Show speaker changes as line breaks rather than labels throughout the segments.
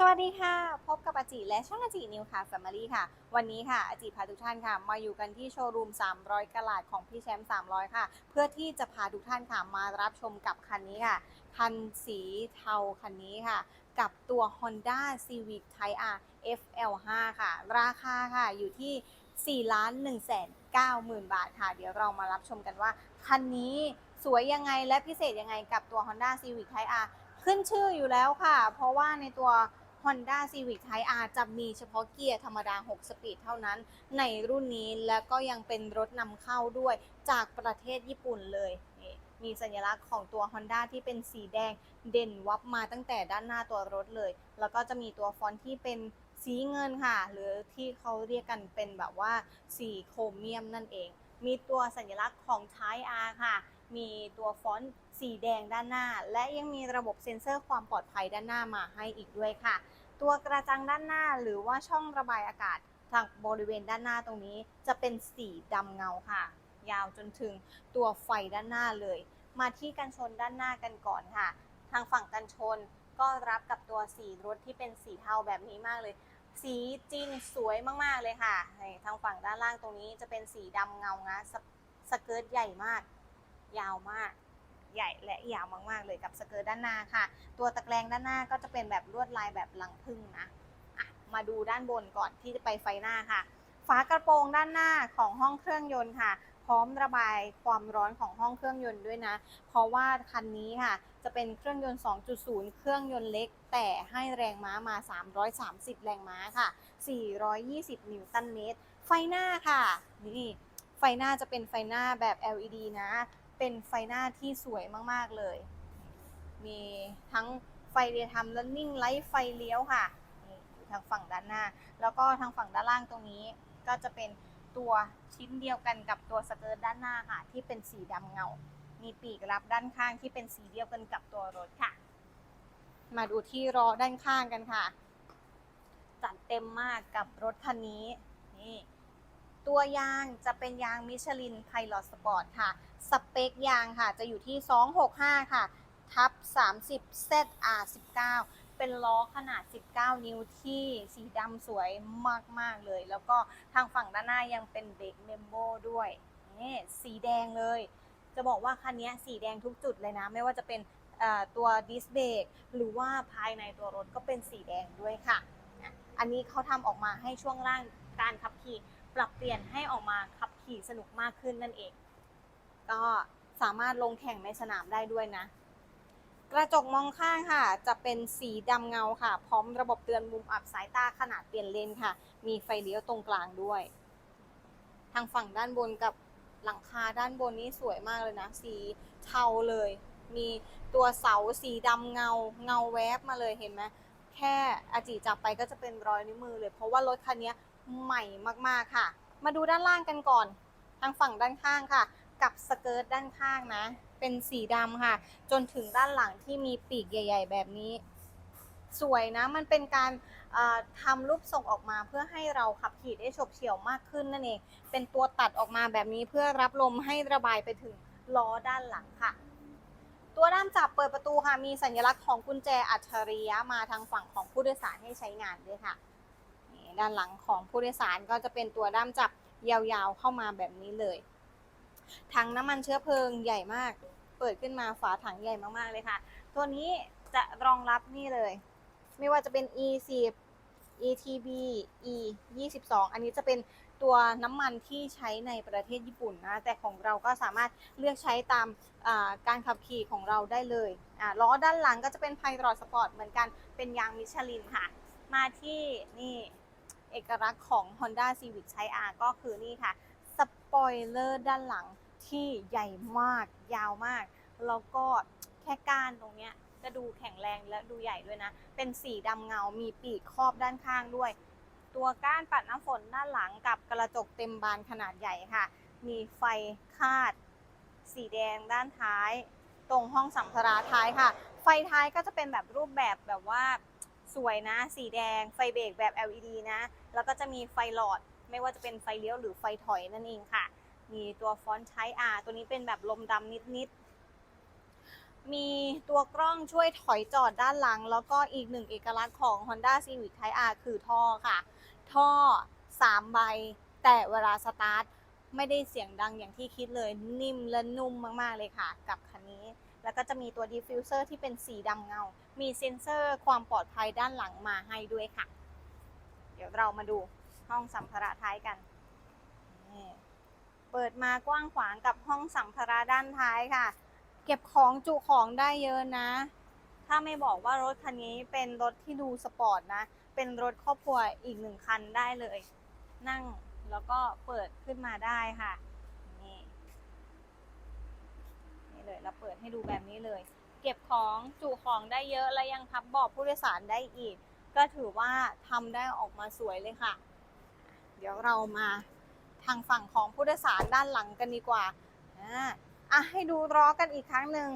สวัสดีค่ะ พบกับอาจิและช่องอาจินิวค่ะแฟมิลี่ค่ะ วันนี้ค่ะอาจิพาทุกท่านค่ะ มาอยู่กันที่โชว์รูม 300กะลาดของพี่แชมป์ 300 ค่ะ เพื่อที่จะพาทุกท่านค่ะมารับชมกับคันนี้ค่ะ คันสีเทาคันนี้ค่ะ กับตัว Honda Civic Type R FL5 ค่ะ ราคาค่ะอยู่ที่ 4 ล้าน1แสน9หมื่นบาทค่ะ เดี๋ยวเรามารับชมกันว่า คันนี้สวยยังไงและพิเศษยังไงกับตัว Honda Civic Type R ขึ้นชื่ออยู่แล้วค่ะ เพราะว่าในตัว Honda Civic Type R จะมีเฉพาะเกียร์ธรรมดา 6 สปีดเท่านั้น ในรุ่นนี้แล้วก็ยังเป็นรถนำเข้าด้วยจากประเทศญี่ปุ่นเลยนี่มีสัญลักษณ์ของตัว Honda ที่เป็นสีแดงเด่นวับมาตั้งแต่ด้านหน้าตัวรถเลย แล้วก็จะมีตัวฟอนต์ที่เป็นสีเงินค่ะ หรือที่เขาเรียกกันเป็นแบบว่าสีโครเมียมนั่นเอง มีตัวสัญลักษณ์ของ Type R ค่ะ มีตัวฟอนต์สีแดงด้านหน้า และยังมีระบบเซ็นเซอร์ความปลอดภัยด้านหน้ามาให้อีกด้วยค่ะ ตัวกระจังด้านหน้าหรือว่าช่องระบายอากาศทางบริเวณด้านหน้าตรงนี้ จะเป็นสีดำเงาค่ะ ยาวจนถึงตัวไฟด้านหน้าเลย มาที่กันชนด้านหน้ากันก่อนค่ะ ทางฝั่งกันชนก็รับกับตัวสีรถที่เป็นสีเทาแบบนี้มากเลย สีจีนสวยมากๆเลยค่ะ ทางฝั่งด้านล่างตรงนี้จะเป็นสีดำเงานะสสเกิร์ตใหญ่มาก ยาวมาก ใหญ่และยาวมากๆเลยกับสเกิร์ตด้านหน้าค่ะ ตัวตะแกรงด้านหน้าก็จะเป็นแบบลวดลายแบบลังพึ่งนะะมาดูด้านบนก่อนที่จะไปไฟหน้าค่ะ ฝากระโปรงด้านหน้าของห้องเครื่องยนต์ค่ะ พร้อมระบายความร้อนของห้องเครื่องยนต์ด้วยนะ เพราะว่าคันนี้ค่ะ จะเป็นเครื่องยนต์ 2.0 เครื่องยนต์เล็ก แต่ให้แรงม้ามา 330 แรงม้าค่ะ 420 นิวตันเมตร ไฟหน้าค่ะ นี่ไฟหน้าจะเป็นไฟหน้าแบบ LED นะ เป็นไฟหน้าที่สวยมาก ๆ เลย มีทั้งไฟเรียทำ running light ไฟเลี้ยวค่ะนี่อยู่ทางฝั่งด้านหน้า แล้วก็ทางฝั่งด้านล่างตรงนี้ ก็จะเป็นตัวชิ้นเดียวกันกับตัวสเกิร์ตด้านหน้าค่ะ ที่เป็นสีดำเงา มีปีกรับด้านข้างที่เป็นสีเดียวกันกับตัวรถค่ะ มาดูที่ล้อด้านข้างกันค่ะ จัดเต็มมากกับรถคันนี้ นี่ ตัวยางจะเป็นยางมิชลินไพลอตสปอร์ตค่ะ สเปคยางค่ะจะอยู่ที่ 265 ค่ะ ทับ 30 ZR19 เป็นล้อขนาด 19 นิ้วที่สีดำสวยมาก ๆ เลย แล้วก็ทางฝั่งด้านหน้ายังเป็นเบรกเมมโบด้วยนี่สีแดงเลย จะบอกว่าคันนี้สีแดงทุกจุดเลยนะ ไม่ว่าจะเป็นตัวดิสเบรกหรือว่าภายในตัวรถก็เป็นสีแดงด้วยค่ะ อันนี้เขาทำออกมาให้ช่วงล่างการขับขี่ ปรับเปลี่ยนให้ออกมาขับขี่สนุกมากขึ้นนั่นเอง ก็สามารถลงแข่งในสนามได้ด้วยนะ กระจกมองข้างค่ะ จะเป็นสีดำเงาค่ะ พร้อมระบบเตือนมุมอับสายตาขนาดเปลี่ยนเลนค่ะ มีไฟเลี้ยวตรงกลางด้วย ทางฝั่งด้านบนกับหลังคาด้านบนนี้สวยมากเลยนะ สีเทาเลย มีตัวเสาสีดำเงาเงาแวบมาเลยเห็นไหมแค่อาจิจับไปก็จะเป็นรอยนิ้วมือเลย เพราะว่ารถคันนี้ ใหม่มากๆค่ะ มาดูด้านล่างกันก่อน ทางฝั่งด้านข้างค่ะ กับสเกิร์ตด้านข้างนะ เป็นสีดำค่ะ จนถึงด้านหลังที่มีปีกใหญ่ ๆ แบบนี้ สวยนะ มันเป็นการทำรูปทรงออกมาเพื่อให้เราขับขี่ได้ฉบเฉี่ยวมากขึ้นนั่นเอง เป็นตัวตัดออกมาแบบนี้เพื่อรับลมให้ระบายไปถึงล้อด้านหลังค่ะ ตัวด้ามจับเปิดประตูค่ะ มีสัญลักษณ์ของกุญแจอัจฉริยะมาทางฝั่งของผู้โดยสารให้ใช้งานด้วยค่ะ ด้านหลังของผู้โดยสารก็จะเป็นตัวด้ามจับยาวๆเข้ามาแบบนี้เลย ถังน้ำมันเชื้อเพลิงใหญ่มาก เปิดขึ้นมาฝาถังใหญ่มากๆเลยค่ะ ตัวนี้จะรองรับนี่เลย ไม่ว่าจะเป็น E10 ETB E 22อันนี้จะเป็นตัวน้ำมันที่ใช้ในประเทศญี่ปุ่นนะ แต่ของเราก็สามารถเลือกใช้ตามาการขับขี่ของเราได้เลยล้อด้านหลังก็จะเป็นไพรอดสปอร์ตเหมือนกันเป็นยางมิชลินค่ะ มาที่นี่ เอกลักษณ์ของ Honda Civic Type R ก็คือนี่ค่ะ สปอยเลอร์ด้านหลังที่ใหญ่มาก ยาวมาก แล้วก็แค่ก้านตรงเนี้ยจะดูแข็งแรงและดูใหญ่ด้วยนะ เป็นสีดำเงา มีปีกครอบด้านข้างด้วย ตัวก้านปัดน้ำฝนด้านหลังกับกระจกเต็มบานขนาดใหญ่ค่ะ มีไฟคาด สีแดงด้านท้าย ตรงห้องสัมภาระท้ายค่ะ ไฟท้ายก็จะเป็นแบบรูปแบบแบบว่าสวยนะ สีแดง ไฟเบรกแบบ LED นะ แล้วก็จะมีไฟหลอด ไม่ว่าจะเป็นไฟเลี้ยวหรือไฟถอยนั่นเองค่ะ มีตัวฟอนต์ไทป์ R ตัวนี้เป็นแบบลมดำนิดๆ มีตัวกล้องช่วยถอยจอดด้านหลัง แล้วก็อีกหนึ่งเอกลักษณ์ของ Honda Civic Type R คือท่อค่ะ ท่อ 3 ใบ แต่เวลาสตาร์ทไม่ได้เสียงดังอย่างที่คิดเลยนิ่มและนุ่มมากๆเลยค่ะ กับคันนี้ แล้วก็จะมีตัวดิฟฟิวเซอร์ที่เป็นสีดำเงา มีเซ็นเซอร์ความปลอดภัยด้านหลังมาให้ด้วยค่ะ เดี๋ยวเรามาดูห้องสัมภาระท้ายกัน เปิดมากว้างขวางกับห้องสัมภาระด้านท้ายค่ะ เก็บของจุของได้เยอะนะ ถ้าไม่บอกว่ารถคันนี้เป็นรถที่ดูสปอร์ตนะ เป็นรถครอบครัวอีกหนึ่งคันได้เลย นั่งแล้วก็เปิดขึ้นมาได้ค่ะ นี่นี่เลยเราเปิดให้ดูแบบนี้เลย เก็บของจุของได้เยอะและยังพับเบาะผู้โดยสารได้อีก ก็ถือว่าทำได้ออกมาสวยเลยค่ะ เดี๋ยวเรามาทางฝั่งของผู้โดยสารด้านหลังกันดีกว่าอะให้ดูล้อกันอีกครั้งหนึ่ง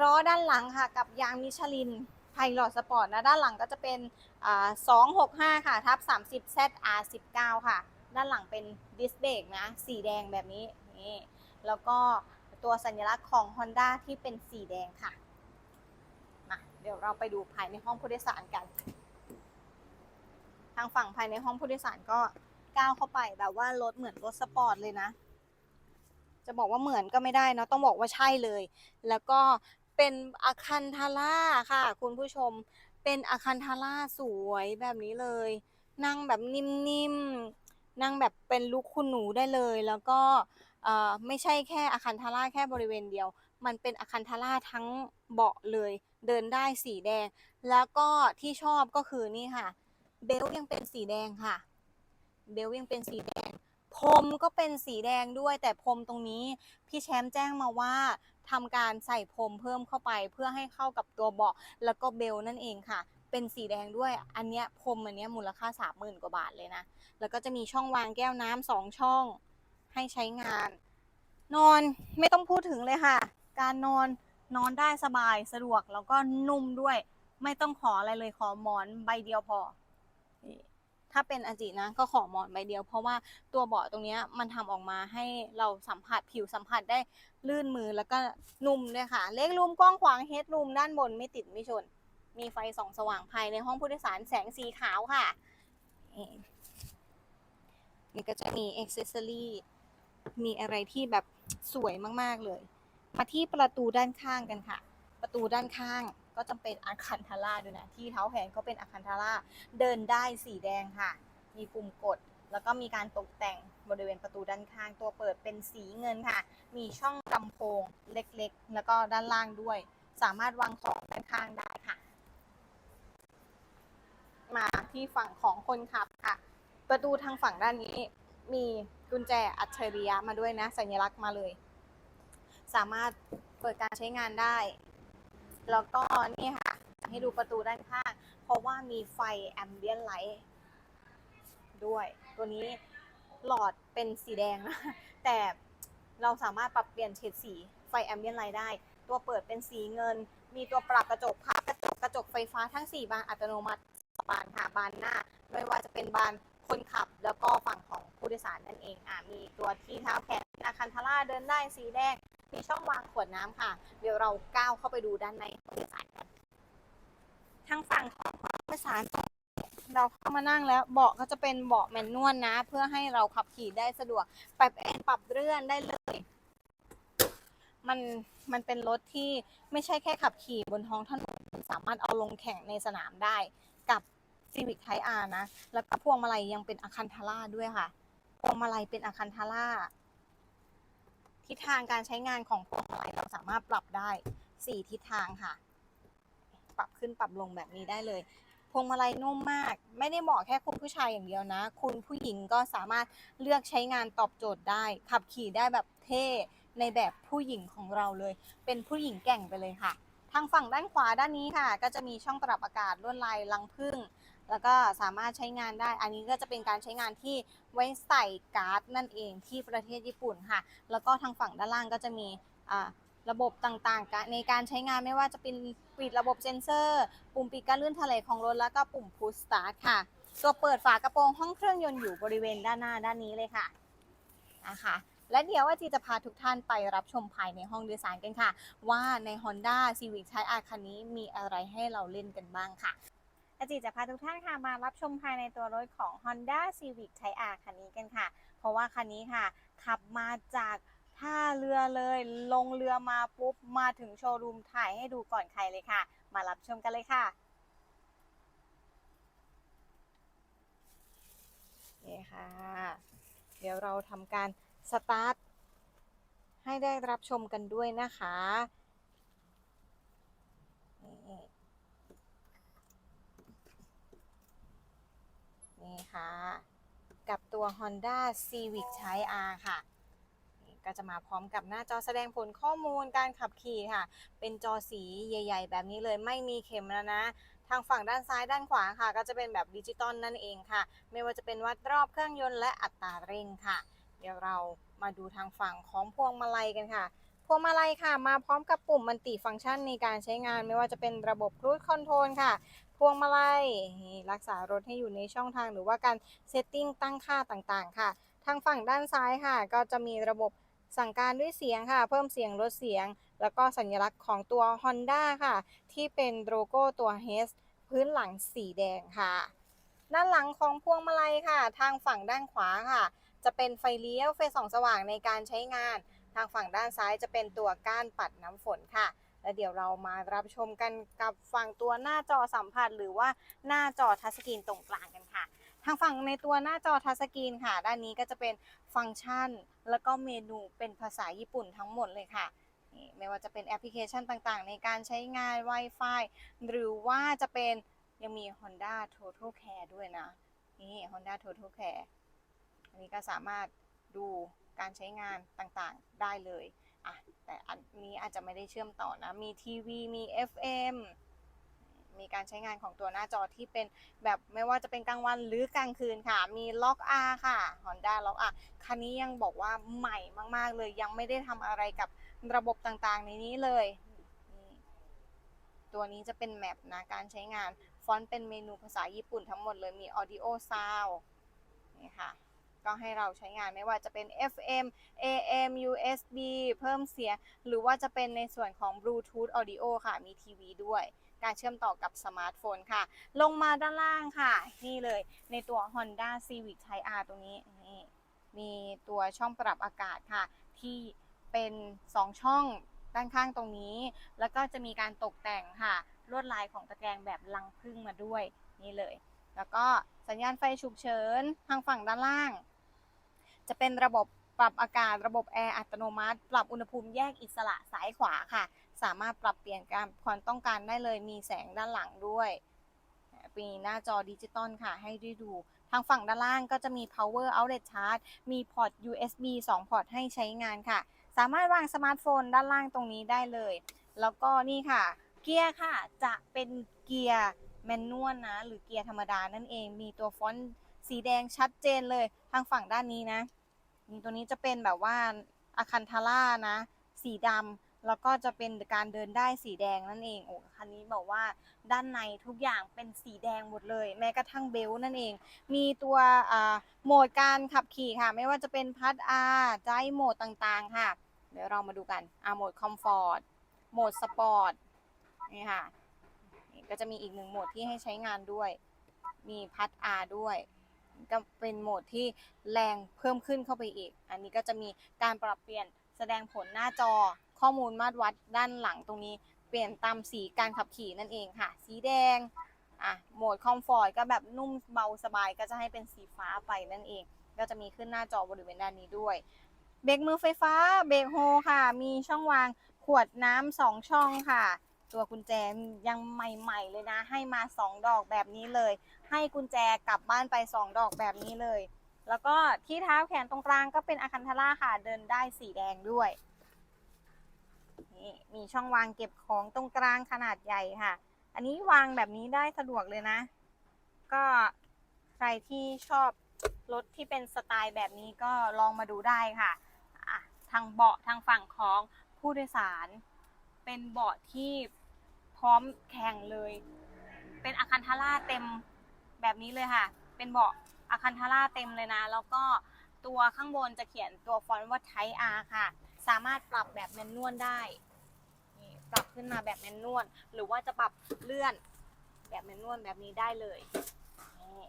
ล้อด้านหลังค่ะ กับยางมิชลินไพลอตสปอร์ตนะด้านหลังก็จะเป็นอ่า265ค่ะ ทับ30 ZR19 ค่ะ ด้านหลังเป็นดิสเบรกนะ สีแดงแบบนี้นี่แล้วก็ตัวสัญลักษณ์ของ Honda ที่เป็นสีแดงค่ะ ดี๋ยวเราไปดูภายในห้องผู้โดยสารกัน ทางฝั่งภายในห้องผู้โดยสารก็ก้าวเข้าไปแบบว่ารถเหมือนรถสปอร์ตเลยนะ จะบอกว่าเหมือนก็ไม่ได้เนะต้องบอกว่าใช่เลย แล้วก็เป็นอาคันทาร่าค่ะ คุณผู้ชมเป็นอาคันทาร่าสวยแบบนี้เลย นั่งแบบนิ่มๆนั่งแบบเป็นลุคคุณหนูได้เลย แล้วก็ไม่ใช่แค่อาคันทาร่าแค่บริเวณเดียว มันเป็นอาคันทาร่าทั้งเบาะเลย เดินได้สีแดง แล้วก็ที่ชอบก็คือนี่ค่ะ เบลยังเป็นสีแดงค่ะ เบลยังเป็นสีแดง พรมก็เป็นสีแดงด้วย แต่พรมตรงนี้พี่แชมป์แจ้งมาว่าทำการใส่พรมเพิ่มเข้าไปเพื่อให้เข้ากับตัวเบาะแล้วก็เบลนั่นเองค่ะ เป็นสีแดงด้วย อันเนี้ยพรมอันเนี้ยมูลค่าสามหมื่นกว่าบาทเลยนะ แล้วก็จะมีช่องวางแก้วน้ำสองช่องให้ใช้งาน นอนไม่ต้องพูดถึงเลยค่ะ การนอนนอนได้สบายสะดวกแล้วก็นุ่มด้วย ไม่ต้องขออะไรเลยขอหมอนใบเดียวพอ ถ้าเป็นอจินะก็ขอหมอนใบเดียว เพราะว่าตัวเบาะตรงนี้มันทำออกมาให้เราสัมผัสผิวสัมผัสได้ลื่นมือแล้วก็นุ่มด้วยค่ะ เล็กรูมกว้างขวางเฮดรูมด้านบนไม่ติดไม่ชน มีไฟส่องสว่างภายในห้องผู้โดยสารแสงสีขาวค่ะนี่นี่ก็จะมีอ็อกเซสซอรี่มีอะไรที่แบบสวยมาก ๆ เลย มาที่ประตูด้านข้างกันค่ะ ประตูด้านข้างก็จะเป็นอาคันทาร่าด้วยนะ ที่เท้าแขนก็เป็นอาคันทาร่าเดินได้สีแดงค่ะ มีปุ่มกด แล้วก็มีการตกแต่งบริเวณประตูด้านข้าง ตัวเปิดเป็นสีเงินค่ะ มีช่องลำโพงเล็กๆ แล้วก็ด้านล่างด้วย สามารถวางของด้านข้างได้ค่ะ มาที่ฝั่งของคนขับค่ะ ประตูทางฝั่งด้านนี้ มีกุญแจอัจฉริยะมาด้วยนะ สัญลักษณ์มาเลย สามารถเปิดการใช้งานได้ แล้วก็นี่ค่ะให้ดูประตูด้านข้างเพราะว่ามีไฟแอมเบียนไลท์ด้วย ตัวนี้หลอดเป็นสีแดงนะ แต่เราสามารถปรับเปลี่ยนเฉดสีไฟแอมเบียนไลท์ได้ ตัวเปิดเป็นสีเงิน มีตัวปรับกระจกพับกระจกกระจกไฟฟ้าทั้ง 4 บานอัตโนมัติบานค่ะบานหน้า ไม่ว่าจะเป็นบานคนขับแล้วก็ฝั่งของผู้โดยสารนั่นเองอะมีตัวที่เท้าแขนอาคันทาร่าเดินได้สีแดง มีช่องวางขวดน้ำค่ะ เดี๋ยวเราก้าวเข้าไปดูด้านในผู้โดยสารกันทางฝั่งของผู้โดยสารเราเข้ามานั่งแล้วเบาะก็จะเป็นเบาะแมนนวลนะ เพื่อให้เราขับขี่ได้สะดวกปรับแอนปรับเลื่อนได้เลย มันมันเป็นรถที่ไม่ใช่แค่ขับขี่บนท้องถนนสามารถเอาลงแข่งในสนามได้กับ Civic Type R นะ แล้วก็พวงมาลัยยังเป็นอาคันทาร่าด้วยค่ะ พวงมาลัยเป็นอาคันทาร่า ทิศทางการใช้งานของพวงมาลัยเราสามารถปรับได้ 4 ทิศทางค่ะ ปรับขึ้นปรับลงแบบนี้ได้เลย พวงมาลัยนุ่มมาก ไม่ได้เหมาะแค่คุณผู้ชายอย่างเดียวนะ คุณผู้หญิงก็สามารถเลือกใช้งานตอบโจทย์ได้ ขับขี่ได้แบบเท่ในแบบผู้หญิงของเราเลย เป็นผู้หญิงแก่งไปเลยค่ะ ทางฝั่งด้านขวาด้านนี้ค่ะ ก็จะมีช่องปรับอากาศลวดลายรังผึ้ง แล้วก็สามารถใช้งานได้ อันนี้ก็จะเป็นการใช้งานที่ไว้ใส่การ์ดนั่นเองที่ประเทศญี่ปุ่นค่ะ แล้วก็ทางฝั่งด้านล่างก็จะมีระบบต่างๆ ในการใช้งานไม่ว่าจะเป็นปิดระบบเซ็นเซอร์ ปุ่มปิดการลื่นถลายของรถ แล้วก็ปุ่ม push start ค่ะ ตัวเปิดฝากระโปรงห้องเครื่องยนต์อยู่บริเวณด้านหน้าด้านนี้เลยค่ะนะคะและเดี๋ยวอาจีจะพาทุกท่านไปรับชมภายในห้องโดยสารกันค่ะ ว่าใน Honda Civic Type R คันนี้มีอะไรให้เราเล่นกันบ้างค่ะ อาจิจะพาทุกท่านค่ะมารับชมภายในตัวรถของ Honda Civic Type R คันนี้กันค่ะ เพราะว่าคันนี้ค่ะ ขับมาจากท่าเรือเลย ลงเรือมาปุ๊บ มาถึงโชว์รูมถ่ายให้ดูก่อนใครเลยค่ะ มารับชมกันเลยค่ะนี่ค่ะ เดี๋ยวเราทำการสตาร์ทให้ได้รับชมกันด้วยนะคะนี่ นี่ค่ะ กับตัว Honda Civic Type R ค่ะก็จะมาพร้อมกับหน้าจอแสดงผลข้อมูลการขับขี่ค่ะ เป็นจอสีใหญ่ ๆ แบบนี้เลยไม่มีเข็มแล้วนะ ทางฝั่งด้านซ้ายด้านขวาค่ะ ก็จะเป็นแบบดิจิตอลนั่นเองค่ะ ไม่ว่าจะเป็นวัดรอบเครื่องยนต์และอัตราเร่งค่ะ เดี๋ยวเรามาดูทางฝั่งของพวงมาลัยกันค่ะ พวงมาลัยค่ะ มาพร้อมกับปุ่มมันติฟังก์ชันในการใช้งานไม่ว่าจะเป็นระบบครู i คอนโทรลค่ะ พวงมาลัยนี่รักษารถให้อยู่ในช่องทางหรือว่าการเซตติ้งตั้งค่าต่างๆ ค่ะ ทางฝั่งด้านซ้ายค่ะ ก็จะมีระบบสั่งการด้วยเสียงค่ะ เพิ่มเสียงลดเสียง แล้วก็สัญลักษณ์ของตัว Honda ค่ะ ที่เป็นโลโก้ตัว H พื้นหลังสีแดงค่ะ ด้านหลังของพวงมาลัยค่ะ ทางฝั่งด้านขวาค่ะ จะเป็นไฟเลี้ยวไฟส่องสว่างในการใช้งาน ทางฝั่งด้านซ้ายจะเป็นตัวก้านปัดน้ำฝนค่ะ และเดี๋ยวเรามารับชมกันกับฝั่งตัวหน้าจอสัมผัส หรือว่าหน้าจอทัชสกรีนตรงกลางกันค่ะ ทางฝั่งในตัวหน้าจอทัชสกรีนค่ะ ด้านนี้ก็จะเป็นฟังก์ชัน แล้วก็เมนูเป็นภาษาญี่ปุ่นทั้งหมดเลยค่ะไม่ว่าจะเป็นแอปพลิเคชันต่างๆ ในการใช้งาน Wi-Fi หรือว่าจะเป็นยังมี Honda Total Care ด้วยนะ นี่ Honda Total Care อันนี้ก็สามารถดู การใช้งานต่างๆได้เลยอะแต่อันนี้อาจจะไม่ได้เชื่อมต่อนะ มีทีวีมี FM มีการใช้งานของตัวหน้าจอที่เป็นแบบไม่ว่าจะเป็นกลางวันหรือกลางคืนค่ะ มีล็อก R ค่ะ Honda ล็อก R คันนี้ยังบอกว่าใหม่มากๆเลย ยังไม่ได้ทำอะไรกับระบบต่างๆ ในนี้เลย ตัวนี้จะเป็นแมปนะ การใช้งาน ฟอนต์เป็นเมนูภาษาญี่ปุ่นทั้งหมดเลย มี Audio Sound นี่ค่ะ ก็ให้เราใช้งานไม่ว่าจะเป็น FM AM USB เพิ่มเสียง หรือว่าจะเป็นในส่วนของ Bluetooth Audio ค่ะ มีทีวีด้วย การเชื่อมต่อกับสมาร์ทโฟนค่ะ ลงมาด้านล่างค่ะ นี่เลยในตัว Honda Civic Type R ตรงนี้นี่มีตัวช่องปรับอากาศค่ะ ที่เป็น 2 ช่องด้านข้างตรงนี้ แล้วก็จะมีการตกแต่งค่ะ ลวดลายของตะแกรงแบบลังพึ่งมาด้วยนี่เลย แล้วก็สัญญาณไฟฉุกเฉินทางฝั่งด้านล่าง จะเป็นระบบปรับอากาศระบบแอร์อัตโนมัติ ปรับอุณหภูมิแยกอิสระซ้ายขวาค่ะ สามารถปรับเปลี่ยนการความต้องการได้เลยมีแสงด้านหลังด้วยมีหน้าจอดิจิตอลค่ะ ให้ได้ดู ทางฝั่งด้านล่างก็จะมี power outlet charge มีพอร์ต USB 2 พอร์ตให้ใช้งานค่ะ สามารถวางสมาร์ทโฟนด้านล่างตรงนี้ได้เลย แล้วก็นี่ค่ะ เกียร์ค่ะจะเป็นเกียร์แมนนวลนะ หรือเกียร์ธรรมดานั่นเอง มีตัวฟอนต์สีแดงชัดเจนเลย ทางฝั่งด้านนี้นะ นี่ตัวนี้จะเป็นแบบว่าอาคันทาร่านะ สีดำแล้วก็จะเป็นการเดินได้สีแดงนั่นเองโอ้คันนี้บอกว่าด้านในทุกอย่างเป็นสีแดงหมดเลย แม้กระทั่งเบลนั่นเอง มีตัวอ่าโหมดการขับขี่ค่ะ ไม่ว่าจะเป็นพัดอาใจโหมดต่างๆค่ะ เดี๋ยวเรามาดูกันอ่าโหมดคอมฟอร์ตโหมดสปอร์ตนี่ค่ะก็จะมีอีกหนึ่งโหมดที่ให้ใช้งานด้วย มีพัดอาด้วย ก็เป็นโหมดที่แรงเพิ่มขึ้นเข้าไปอีก อันนี้ก็จะมีการปรับเปลี่ยนแสดงผลหน้าจอข้อมูลมาตรวัดด้านหลังตรงนี้ เปลี่ยนตามสีการขับขี่นั่นเองค่ะ สีแดงอะโหมดคอมฟอร์ตก็แบบนุ่มเบาสบายก็จะให้เป็นสีฟ้าไปนั่นเอง ก็จะมีขึ้นหน้าจอบริเวณด้านนี้ด้วยเบรกมือไฟฟ้าเบรกโฮค่ะ มีช่องวางขวดน้ำสองช่องค่ะ ตัวกุญแจยังใหม่ๆเลยนะ ให้มา 2 ดอกแบบนี้เลย ให้กุญแจกลับบ้านไป 2 ดอกแบบนี้เลย แล้วก็ที่เท้าแขนตรงกลางก็เป็นอาคันทาร่าค่ะ เดินได้สีแดงด้วยนี่มีช่องวางเก็บของตรงกลางขนาดใหญ่ค่ะ อันนี้วางแบบนี้ได้สะดวกเลยนะ ก็ใครที่ชอบรถที่เป็นสไตล์แบบนี้ก็ลองมาดูได้ค่ะะทางเบาะทางฝั่งของผู้โดยสาร เป็นเบาะที่ พร้อมแข่งเลย เป็นอาคันทาร่าเต็มแบบนี้เลยค่ะ เป็นเบาะอาคันทาร่าเต็มเลยนะ แล้วก็ตัวข้างบนจะเขียนตัวฟอนต์ว่า Type R ค่ะ สามารถปรับแบบแมนนวลได้นี่ปรับขึ้นมาแบบแมนนวลหรือว่าจะปรับเลื่อนแบบแมนนวลแบบนี้ได้เลยนี่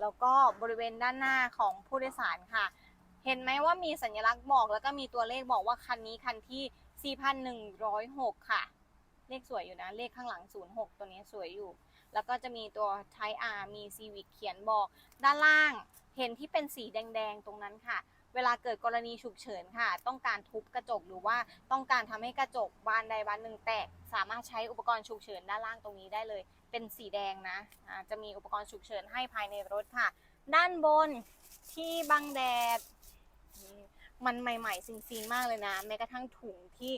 แล้วก็บริเวณด้านหน้าของผู้โดยสารค่ะ เห็นไหมว่ามีสัญลักษณ์บอก แล้วก็มีตัวเลขบอกว่าคันนี้คันที่ 4,106 ค่ะ เลขสวยอยู่นะ เลขข้างหลัง 06 ตัวนี้สวยอยู่ แล้วก็จะมีตัว Type R มี Civic เขียนบอก ด้านล่างเห็นที่เป็นสีแดงๆ ตรงนั้นค่ะ เวลาเกิดกรณีฉุกเฉินค่ะ ต้องการทุบกระจกหรือว่าต้องการทำให้กระจกบานใดบานหนึ่งแตก สามารถใช้อุปกรณ์ฉุกเฉินด้านล่างตรงนี้ได้เลย เป็นสีแดงนะอ่าจะมีอุปกรณ์ฉุกเฉินให้ภายในรถค่ะ ด้านบนที่บังแดด มันใหม่ๆซิงๆมากเลยนะ แม้กระทั่งถุงที่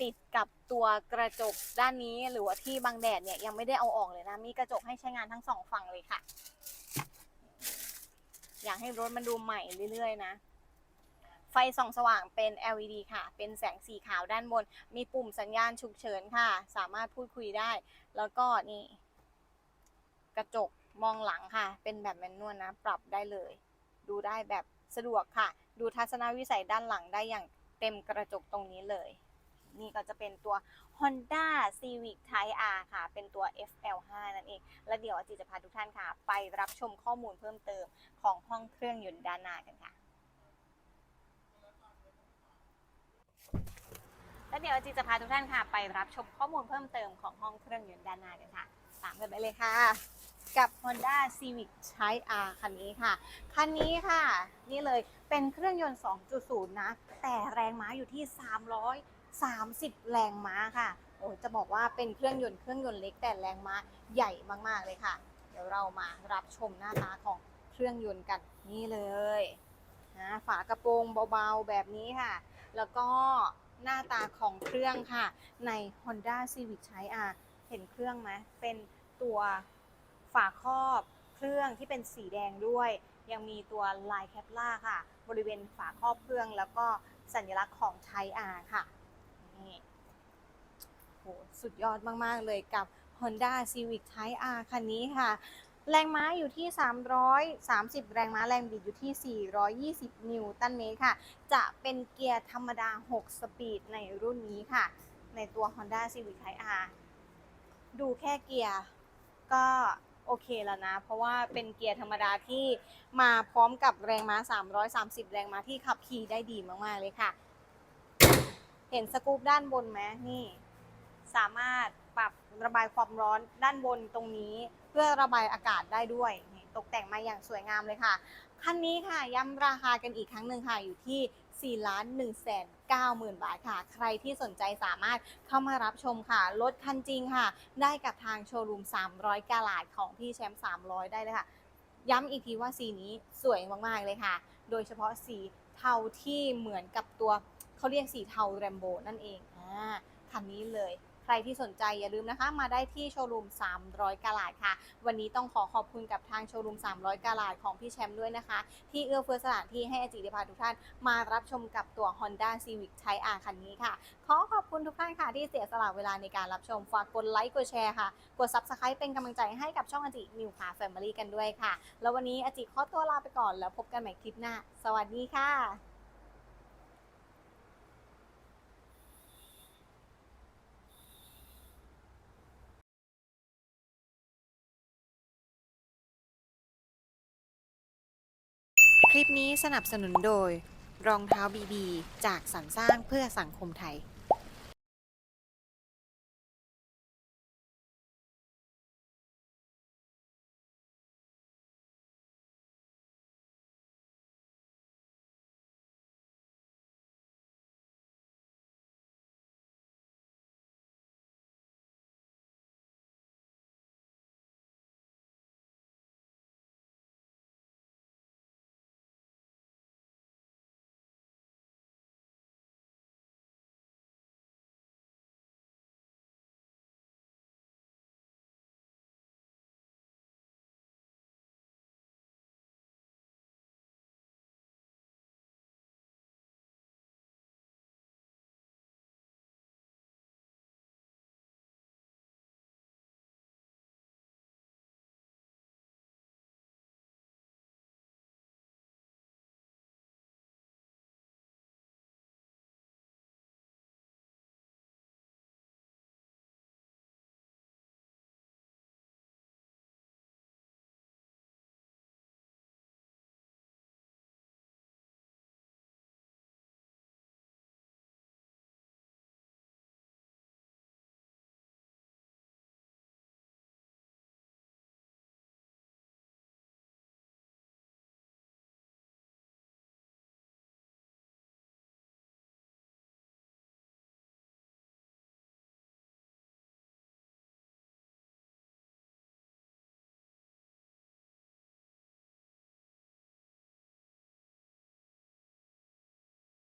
ติดกับตัวกระจกด้านนี้ หรือว่าที่บังแดดเนี่ยยังไม่ได้เอาออกเลยนะ มีกระจกให้ใช้งานทั้งสองฝั่งเลยค่ะ อยากให้รถมันดูใหม่เรื่อยๆนะไฟส่องสว่างเป็น LED ค่ะ เป็นแสงสีขาวด้านบน มีปุ่มสัญญาณฉุกเฉินค่ะ สามารถพูดคุยได้ แล้วก็นี่ กระจกมองหลังค่ะ เป็นแบบแมนนวลนะ ปรับได้เลย ดูได้แบบ สะดวกค่ะ ดูทัศนวิสัยด้านหลังได้อย่างเต็มกระจกตรงนี้เลย นี่ก็จะเป็นตัว Honda Civic Type R ค่ะ เป็นตัว FL5 นั่นเอง และเดี๋ยวอาจิจะพาทุกท่านค่ะ ไปรับชมข้อมูลเพิ่มเติมของห้องเครื่องยนต์ด้านหน้ากันค่ะและเดี๋ยวอาจิจะพาทุกท่านค่ะ ไปรับชมข้อมูลเพิ่มเติมของห้องเครื่องยนต์ด้านหน้ากันค่ะ ตามกันไปเลยค่ะ กับ Honda Civic Type R คันนี้ค่ะ คันนี้ค่ะ นี่เลยเป็นเครื่องยนต์ 2.0 นะ แต่แรงม้าอยู่ที่ 330 แรงม้าค่ะ โอ้จะบอกว่าเป็นเครื่องยนต์เครื่องยนต์เล็กแต่แรงม้าใหญ่มากๆเลยค่ะ เดี๋ยวเรามารับชมหน้าตาของเครื่องยนต์กันนี่เลยนะฝากระโปรงเบาๆแบบนี้ค่ะ แล้วก็หน้าตาของเครื่องค่ะ ใน Honda Civic Type R เห็นเครื่องไหมเป็นตัว ฝาครอบเครื่องที่เป็นสีแดงด้วย ยังมีตัวลายแคปล่าค่ะ บริเวณฝาครอบเครื่องแล้วก็สัญลักษณ์ของ Type R ค่ะนี่โหสุดยอดมาก ๆ เลยกับ Honda Civic Type R คันนี้ค่ะ แรงม้าอยู่ที่ 330 แรงม้าแรงบิดอยู่ที่ 420 นิวตันเมตรค่ะ จะเป็นเกียร์ธรรมดา 6 สปีดในรุ่นนี้ค่ะ ในตัว Honda Civic Type R ดูแค่เกียร์ก็ โอเคแล้วนะ เพราะว่าเป็นเกียร์ธรรมดาที่มาพร้อมกับแรงม้า 330 แรงม้าที่ขับขี่ได้ดีมาก ๆ เลยค่ะ เห็นสกู๊ปด้านบนไหมนี่ สามารถปรับระบายความร้อนด้านบนตรงนี้เพื่อระบายอากาศได้ด้วยตกแต่งมาอย่างสวยงามเลยค่ะ คันนี้ค่ะย้ำราคากันอีกครั้งหนึ่งค่ะอยู่ที่ 4 ล้าน1แสน 9หมื่นบาทค่ะ ใครที่สนใจสามารถเข้ามารับชมค่ะรถคันจริงค่ะ ได้กับทางโชว์รูม 300 กาลาดของพี่แชมป์ 300 ได้เลยค่ะ ย้ำอีกทีว่าสีนี้สวยมาก ๆ เลยค่ะ โดยเฉพาะสีเทาที่เหมือนกับตัวเขาเรียกสีเทาแรมโบนั่นเองอ่าคันนี้เลย รที่สนใจอย่าลืมนะคะ มาได้ที่โชว์รูม 300 กาลาดค่ะ วันนี้ต้องขอขอบคุณกับทางโชว์รูม 300 กาลาดของพี่แชมป์ด้วยนะคะ ที่เอื้อเฟื้อสถานที่ให้อจิได้พาทุกท่านมารับชมกับตัว Honda Civic Type R คันนี้ค่ะ ขอขอบคุณทุกท่านค่ะที่เสียสละเวลาในการรับชมฝากกดไลค์กดแชร์ค่ะ กด Subscribe เป็นกำลังใจให้กับช่องอจินิวค่ะ Family กันด้วยค่ะ แล้ววันนี้อจิขอตัวลาไปก่อนแล้วพบกันใหม่คลิปหน้า สวัสดีค่ะ คลิปนี้สนับสนุนโดย รองเท้าบีบีจากสรรสร้างเพื่อสังคมไทย